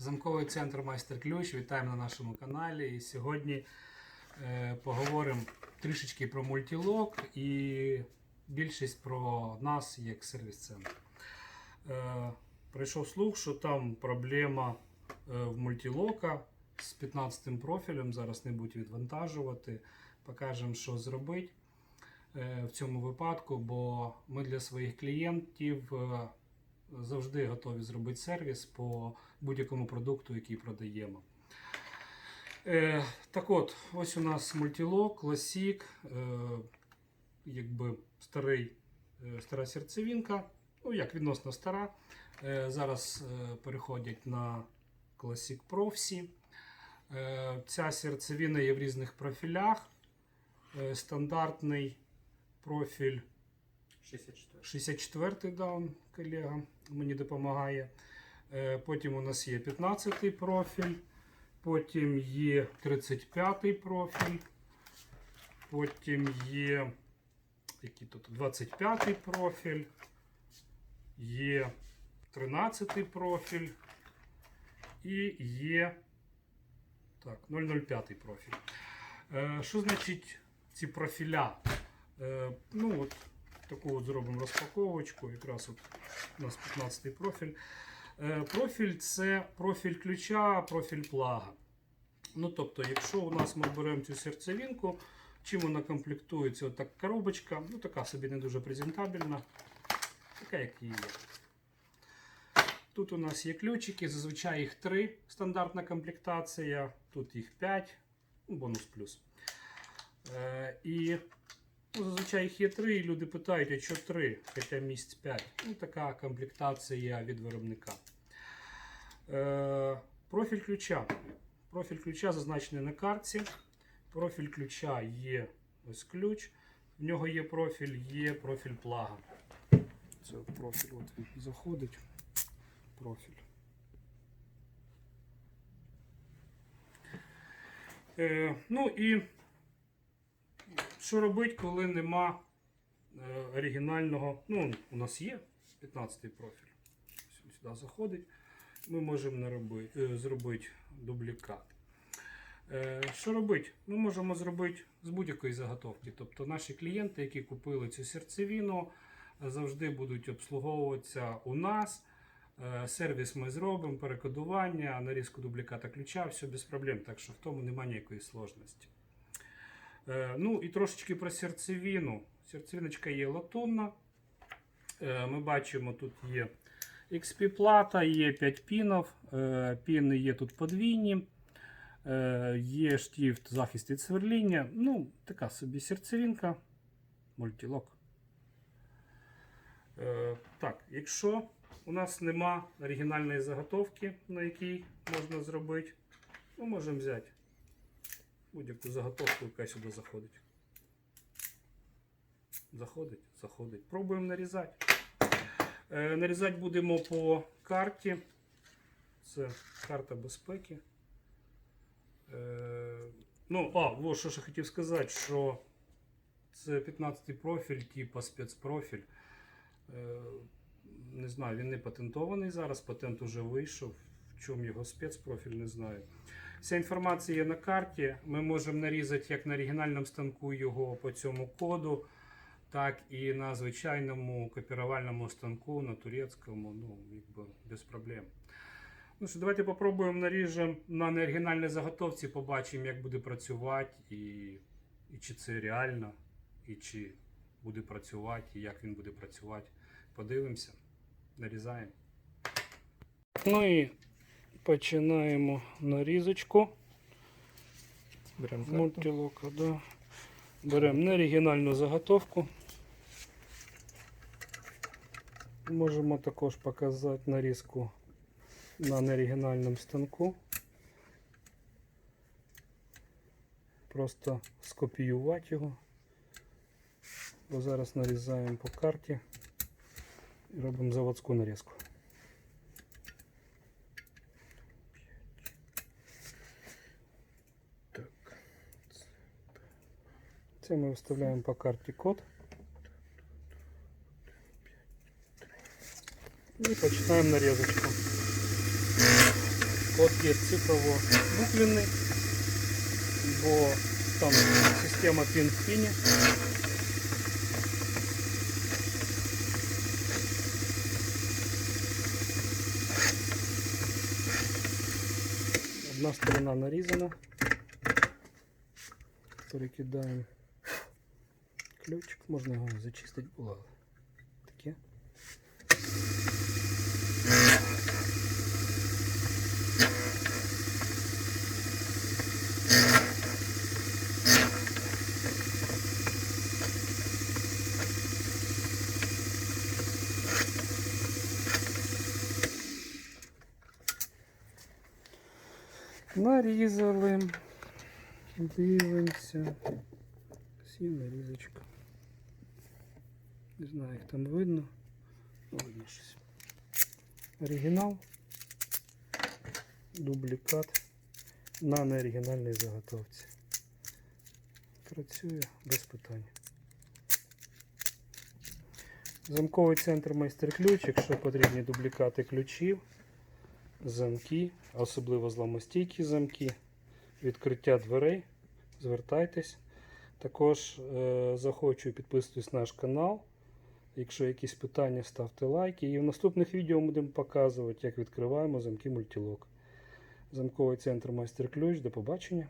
Замковий центр Майстер Ключ. Вітаємо на нашому каналі. І сьогодні е, поговоримо трішечки про мультілок і більшість про нас як сервіс-центр. Е, прийшов слух, що там проблема е, в мультілока з 15 профілем. Зараз не будуть відвантажувати. Покажемо, що зробити е, в цьому випадку, бо ми для своїх клієнтів. Завжди готові зробити сервіс по будь-якому продукту, який продаємо. Е, так от, ось у нас мультілок, класік, е, якби старий, е, стара серцевинка, ну як відносно стара. Е, зараз е, переходять на Classic Pro всі. Е, ця серцевина є в різних профілях. Е, стандартний профіль 64. 64-й даун колега мені допомагає. Е, Потім у нас є 15-й профіль, потім є 35-й профіль, потім є який тут 25-й профіль, є 13-й профіль і є так, 005 профіль. Е, Що значить ці профіля? Е, Ну от таку от зробимо розпаковочку. Якраз от у нас 15-й профіль. Е, Профіль це профіль ключа, профіль плага. Ну, тобто, якщо у нас ми беремо цю серцевинку, чим вона комплектується? От коробочка, ну така собі не дуже презентабельна, така, як її є. Тут у нас є ключики, зазвичай їх 3 стандартна комплектація, тут їх 5, ну, бонус плюс. Е, і Зазвичай їх є три, і люди питають, а що три, хоча місць 5. Ну, така комплектація від виробника. Е, профіль ключа. Профіль ключа зазначений на картці. Профіль ключа є ось ключ. В нього є профіль, є профіль плага. Це профіль от він заходить. Профіль. Е, ну і що робити, коли нема е, оригінального. Ну, у нас є 15-й профіль. Ось Сюди заходить. Ми можемо нароби- е, зробити дублікат. Е, Що робити? Ми можемо зробити з будь-якої заготовки. Тобто наші клієнти, які купили цю серцевину, е, завжди будуть обслуговуватися у нас. Сервіс ми зробимо, перекодування, нарізку дубліката ключа, все без проблем. Так що в тому немає ніякої сложності. Е, Ну і трошечки про серцевину. Серцевиночка є латунна. Е, Ми бачимо, тут є XP плата, є 5 пінів. Е, Піни є тут подвійні. Є штифт захист від сверління. Ну, така собі серцевинка. Мультілок. Так, якщо у нас нема оригінальної заготовки, на якій можна зробити, ми можемо взяти будь-яку заготовку, яка сюди заходить. Заходить, заходить. Пробуємо нарізати. Е, нарізати будемо по карті. Це карта безпеки. Е, ну, а, вот що ще хотів сказати, що це 15 профіль, типу спецпрофіль. Е, не знаю, він не патентований зараз, патент уже вийшов. В чому його спецпрофіль, не знаю. Вся інформація є на карті. Ми можемо нарізати як на оригінальному станку його по цьому коду, так і на звичайному копірувальному станку, на турецькому, ну, якби без проблем. Ну що, давайте попробуємо наріжемо на неоригінальній заготовці, побачимо, як буде працювати, і, і чи це реально, і чи буде працювати, і як він буде працювати. Подивимося, нарізаємо. Ну і починаємо нарізочку. Беремо Мультилока, да. Беремо неоригінальну заготовку. Можемо також показати нарізку на неоригінальному станку. Просто скопіювати його. Бо зараз нарізаємо по карті і робимо заводську нарізку. Це ми вставляємо по карті код. І починаємо нарізочку. Код є цифрово-буквенний, бо там система пін в піні. Одна сторона нарізана. Перекидаємо Ключик, можна його зачистити було. Таке. Нарізали. Дивимося. Всі нарізочка. Не знаю, як там видно. Видно щось. Оригінал. Дублікат на неоригінальній заготовці. Працює без питань. Замковий центр майстер-ключ, якщо потрібні дублікати ключів, замки, особливо зламостійкі замки, відкриття дверей, звертайтесь. Також е, захочу підписуйтесь на наш канал. Якщо якісь питання, ставте лайки. І в наступних відео будемо показувати, як відкриваємо замки мультилок. Замковий центр майстер-ключ. До побачення.